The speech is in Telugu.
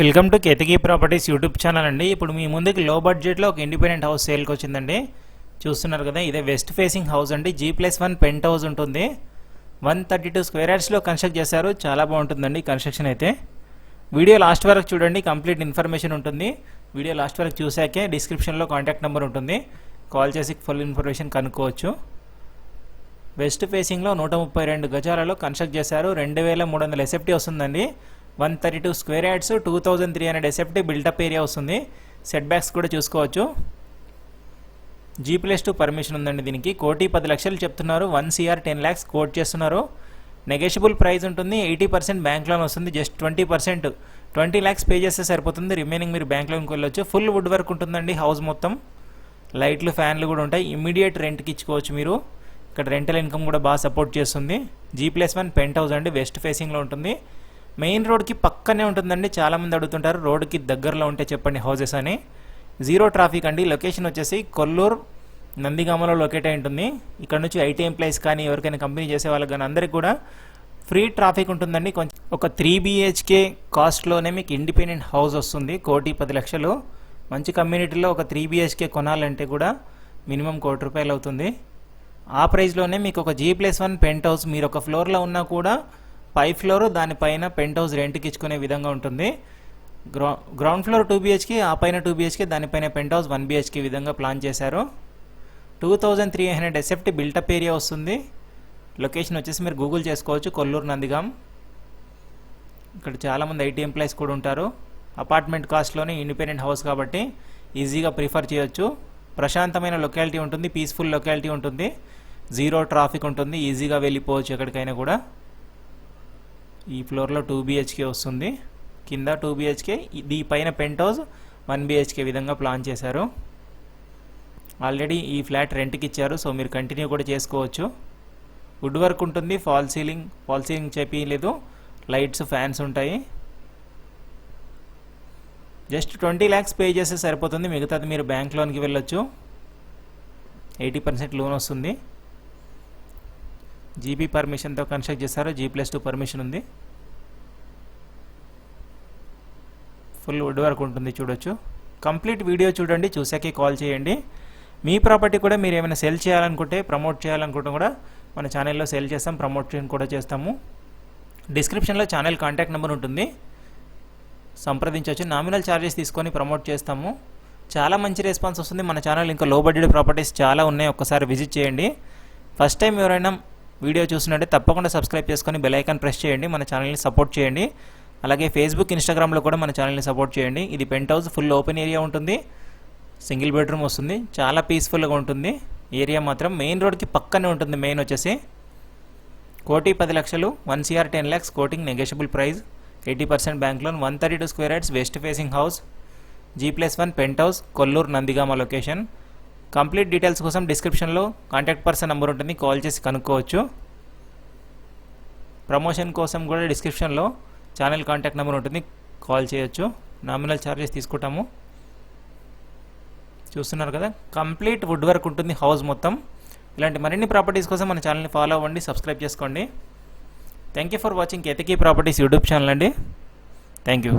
Welcome to Ketaki properties YouTube channel అండి. ఇప్పుడు మీ ముందుకి లో బడ్జెట్లో ఒక ఇండిపెండెంట్ హౌస్ సేల్కి వచ్చిందండి. చూస్తున్నారు కదా ఇదే వెస్ట్ ఫేసింగ్ హౌస్ అండి. G plus one penthouse ఉంటుంది. వన్ థర్టీ టూ స్క్వేర్ యార్డ్స్లో కన్స్ట్రక్ట్ చేశారు. చాలా బాగుంటుందండి కన్స్ట్రక్షన్ అయితే. వీడియో లాస్ట్ వరకు చూడండి కంప్లీట్ ఇన్ఫర్మేషన్ ఉంటుంది. వీడియో లాస్ట్ వరకు చూసాకే డిస్క్రిప్షన్లో కాంటాక్ట్ నెంబర్ ఉంటుంది. కాల్ చేసి ఫుల్ ఇన్ఫర్మేషన్ కనుక్కోవచ్చు. వెస్ట్ ఫేసింగ్లో నూట ముప్పై రెండు గజాలలో కన్స్ట్రక్ట్ చేశారు. రెండు వేల మూడు వందల ఎస్ఎఫ్టీ వస్తుందండి. One thirty two square yards two thousand three hundred SFT built up area వస్తుంది. సెట్ బ్యాక్స్ కూడా చూసుకోవచ్చు. జీ ప్లస్ టూ పర్మిషన్ ఉందండి దీనికి. కోటి పది లక్షలు చెప్తున్నారు. One CR ten lakhs quote చేస్తున్నారు. నెగెషియబుల్ ప్రైస్ ఉంటుంది. ఎయిటీ పర్సెంట్ బ్యాంక్ లోన్ వస్తుంది. Just twenty percent twenty lakhs pay చేస్తే సరిపోతుంది. రిమైనింగ్ మీరు బ్యాంక్ లోన్కి వెళ్ళొచ్చు. ఫుల్ వుడ్ వర్క్ ఉంటుందండి హౌస్ మొత్తం. లైట్లు ఫ్యాన్లు కూడా ఉంటాయి. ఇమీడియట్ రెంట్కి ఇచ్చుకోవచ్చు మీరు. ఇక్కడ రెంటల్ ఇన్కమ్ కూడా బాగా సపోర్ట్ చేస్తుంది. G plus one penthouse అండి వెస్ట్ ఫేసింగ్లో ఉంటుంది. మెయిన్ రోడ్కి పక్కనే ఉంటుందండి. చాలామంది అడుగుతుంటారు రోడ్కి దగ్గరలో ఉంటే చెప్పండి హౌసెస్ అని. జీరో ట్రాఫిక్ అండి. లొకేషన్ వచ్చేసి కొల్లూరు నందిగామలో లొకేట్ అయి ఉంటుంది. ఇక్కడ నుంచి ఐటీ ఎంప్లాయీస్ కానీ ఎవరికైనా కంపెనీ చేసే వాళ్ళకి కానీ అందరికి కూడా ఫ్రీ ట్రాఫిక్ ఉంటుందండి. కొంచెం ఒక త్రీ బిహెచ్కే కాస్ట్లోనే మీకు ఇండిపెండెంట్ హౌస్ వస్తుంది. కోటి పది లక్షలు. మంచి కమ్యూనిటీలో ఒక త్రీ బిహెచ్కే కొనాలంటే కూడా మినిమం కోటి రూపాయలు అవుతుంది. ఆ ప్రైస్లోనే మీకు ఒక G plus one penthouse మీరు ఒక ఫ్లోర్లో ఉన్నా కూడా పై ఫ్లోర్ దానిపైన పెంట్ హౌస్ రెంట్కి ఇచ్చుకునే విధంగా ఉంటుంది. Ground ground floor two BHK ఆ పైన టూ బీహెచ్కే దానిపైన పెంట్ హౌస్ వన్ బీహెచ్కే విధంగా ప్లాన్ చేశారు. Two thousand three hundred SFT built up area వస్తుంది. లొకేషన్ వచ్చేసి మీరు గూగుల్ చేసుకోవచ్చు. కొల్లూరు నందిగాం. ఇక్కడ చాలామంది ఐటీ ఎంప్లాయీస్ కూడా ఉంటారు. అపార్ట్మెంట్ కాస్ట్లోనే ఇండిపెండెంట్ హౌస్ కాబట్టి ఈజీగా ప్రిఫర్ చేయొచ్చు. ప్రశాంతమైన లొకాలిటీ ఉంటుంది. పీస్ఫుల్ లొకాలిటీ ఉంటుంది. జీరో ట్రాఫిక్ ఉంటుంది. ఈజీగా వెళ్ళిపోవచ్చు ఎక్కడికైనా కూడా. ఈ ఫ్లోర్లో టూ బిహెచ్కే వస్తుంది. కింద టూ బిహెచ్కే ఈ పైన పెంట్ హౌస్ వన్ బిహెచ్కే విధంగా ప్లాన్ చేశారు. ఆల్రెడీ ఈ ఫ్లాట్ రెంట్కి ఇచ్చారు సో మీరు కంటిన్యూ కూడా చేసుకోవచ్చు. వుడ్ వర్క్ ఉంటుంది ఫాల్ సీలింగ్ ఫాల్ సీలింగ్ చేపించలేదు లైట్స్ ఫ్యాన్స్ ఉంటాయి. జస్ట్ ట్వంటీ ల్యాక్స్ పే చేస్తే సరిపోతుంది మిగతాది మీరు బ్యాంక్ లోన్కి వెళ్ళొచ్చు. ఎయిటీ పర్సెంట్ లోన్ వస్తుంది. జీబీ పర్మిషన్తో కన్స్ట్రక్ట్ చేస్తారు జీ ప్లస్ టూ పర్మిషన్ ఉంది. ఫుల్ వుడ్ వర్క్ ఉంటుంది చూడొచ్చు. కంప్లీట్ వీడియో చూడండి చూసాకే కాల్ చేయండి. మీ ప్రాపర్టీ కూడా మీరు ఏమైనా సెల్ చేయాలనుకుంటే ప్రమోట్ చేయాలనుకుంటే కూడా మన ఛానల్లో సెల్ చేస్తాం ప్రమోషన్ కూడా చేస్తాము. డిస్క్రిప్షన్లో ఛానల్ కాంటాక్ట్ నెంబర్ ఉంటుంది. సంప్రదించవచ్చు. నామినల్ ఛార్జెస్ తీసుకొని ప్రమోట్ చేస్తాము. చాలా మంచి రెస్పాన్స్ వస్తుంది. మన ఛానల్ ఇంకా లో బడ్జెట్ ప్రాపర్టీస్ చాలా ఉన్నాయి. ఒక్కసారి విజిట్ చేయండి. ఫస్ట్ టైం ఎవరైనా వీడియో చూసినట్టే తప్పకుండా సబ్స్క్రైబ్ చేసుకొని బెల్ ఐకాన్ ప్రెస్ చేయండి మన ఛానల్ని సపోర్ట్ చేయండి. అలాగే ఫేస్బుక్ ఇన్స్టాగ్రామ్లో కూడా మన ఛానల్ని సపోర్ట్ చేయండి. ఇది penthouse full open area ఉంటుంది. సింగిల్ బెడ్రూమ్ వస్తుంది. చాలా పీస్ఫుల్గా ఉంటుంది. ఏరియా మాత్రం మెయిన్ రోడ్కి పక్కనే ఉంటుంది మెయిన్ వచ్చేసి. కోటి పది లక్షలు one CR ten lakhs quoting negotiable price eighty percent bank loan one thirty two square yards west facing house G plus one penthouse Kollur Nandigama location complete details కోసం డిస్క్రిప్షన్లో కాంటాక్ట్ పర్సన్ నెంబర్ ఉంటుంది కాల్ చేసి కనుక్కోవచ్చు. ప్రమోషన్ కోసం కూడా డిస్క్రిప్షన్లో ఛానల్ కాంటాక్ట్ నెంబర్ ఉంటుంది కాల్ చేయొచ్చు. నామినల్ ఛార్జెస్ తీసుకుంటాము. చూస్తున్నారు కదా కంప్లీట్ వుడ్ వర్క్ ఉంటుంది హౌస్ మొత్తం. ఇలాంటి మరిన్ని ప్రాపర్టీస్ కోసం మన ఛానల్ని ఫాలో అవ్వండి సబ్స్క్రైబ్ చేసుకోండి. Thank you for watching Ketaki properties YouTube channel అండి. Thank you.